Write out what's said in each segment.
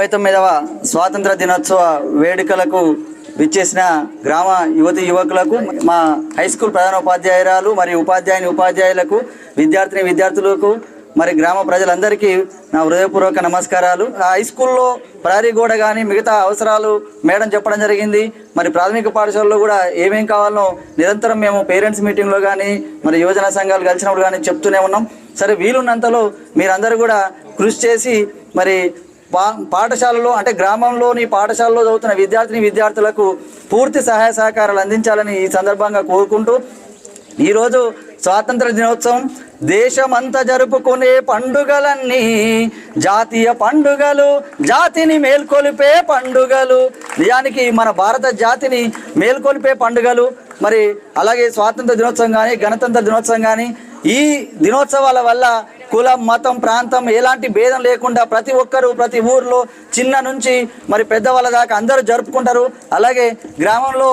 డెబ్బై తొమ్మిదవ స్వాతంత్ర దినోత్సవ వేడుకలకు విచ్చేసిన గ్రామ యువతి యువకులకు మా హై స్కూల్ ప్రధానోపాధ్యాయురాలు మరియు ఉపాధ్యాయుని ఉపాధ్యాయులకు విద్యార్థిని విద్యార్థులకు మరి గ్రామ ప్రజలందరికీ నా హృదయపూర్వక నమస్కారాలు. ఆ హై స్కూల్లో ప్రహరీ గోడ కానీ మిగతా అవసరాలు మేడం చెప్పడం జరిగింది. మరి ప్రాథమిక పాఠశాలలో కూడా ఏమేం కావాలనో నిరంతరం మేము పేరెంట్స్ మీటింగ్లో కానీ మరి యువజన సంఘాలు కలిసినప్పుడు కానీ చెప్తూనే ఉన్నాం. సరే వీలున్నంతలో మీరందరూ కూడా కృషి చేసి మరి పాఠశాలలో అంటే గ్రామంలోని పాఠశాలలో చదువుతున్న విద్యార్థిని విద్యార్థులకు పూర్తి సహాయ సహకారాలు అందించాలని ఈ సందర్భంగా కోరుకుంటూ ఈరోజు స్వాతంత్ర దినోత్సవం దేశమంతా జరుపుకునే పండుగలన్నీ జాతీయ పండుగలు జాతిని మేల్కొలిపే పండుగలు. నిజానికి మన భారత జాతిని మేల్కొలిపే పండుగలు. మరి అలాగే స్వాతంత్ర దినోత్సవం కానీ గణతంత్ర దినోత్సవం కానీ ఈ దినోత్సవాల వల్ల కులం మతం ప్రాంతం ఎలాంటి భేదం లేకుండా ప్రతి ఒక్కరూ ప్రతి ఊర్లో చిన్న నుంచి మరి పెద్దవాళ్ళ దాకా అందరూ జరుపుకుంటారు. అలాగే గ్రామంలో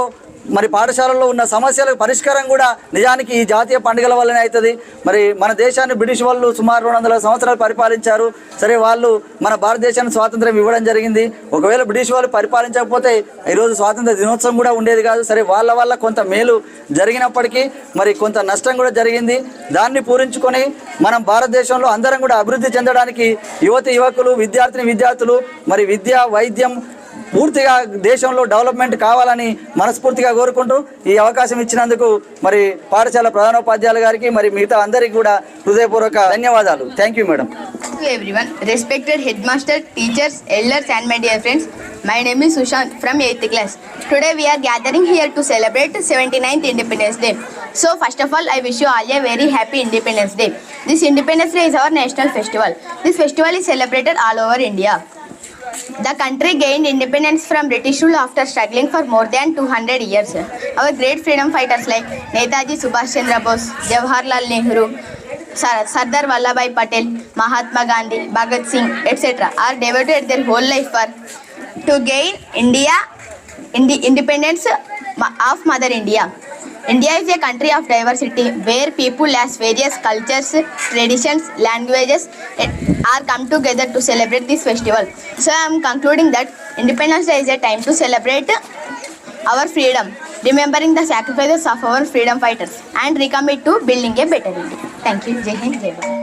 మరి పాఠశాలల్లో ఉన్న సమస్యలకు పరిష్కారం కూడా నిజానికి ఈ జాతీయ పండుగల వల్లనే అవుతుంది. మరి మన దేశాన్ని బ్రిటిష్ వాళ్ళు సుమారు రెండు వందల సంవత్సరాలు పరిపాలించారు. సరే వాళ్ళు మన భారతదేశానికి స్వాతంత్రం ఇవ్వడం జరిగింది. ఒకవేళ బ్రిటిష్ వాళ్ళు పరిపాలించకపోతే ఈరోజు స్వాతంత్ర దినోత్సవం కూడా ఉండేది కాదు. సరే వాళ్ళ వల్ల కొంత మేలు జరిగినప్పటికీ మరి కొంత నష్టం కూడా జరిగింది. దాన్ని పూరించుకొని మనం భారతదేశంలో అందరం కూడా అభివృద్ధి చెందడానికి యువతి యువకులు విద్యార్థిని విద్యార్థులు మరి విద్య వైద్యం పూర్తిగా దేశంలో డెవలప్మెంట్ కావాలని మనస్ఫూర్తిగా కోరుకుంటూ ఈ అవకాశం ఇచ్చినందుకు మరి పాఠశాల ప్రధానోపాధ్యాయుల గారికి మరి మిగతా అందరికీ కూడా హృదయపూర్వక ధన్యవాదాలు. Thank you madam everyone respected head master teachers elders and my dear friends my name is Sushant from eighth class today we are gathering here to celebrate seventy ninth independence day so first of all I wish you all a very happy independence day this independence day is our national festival this festival is celebrated all over India The country gained independence from British rule after struggling for more than 200 years. Our great freedom fighters like Netaji Subhash Chandra Bose, Jawaharlal Nehru, Sardar Vallabhai Patel, Mahatma Gandhi, Bhagat Singh, etc. are devoted their whole life for to gain India in the independence of Mother India. India is a country of diversity where people as various cultures, traditions, languages are come together to celebrate this festival. So I am concluding that Independence Day is a time to celebrate our freedom, remembering the sacrifices of our freedom fighters and recommit to building a better India. Thank you. Jai Hind, Jai Bharat.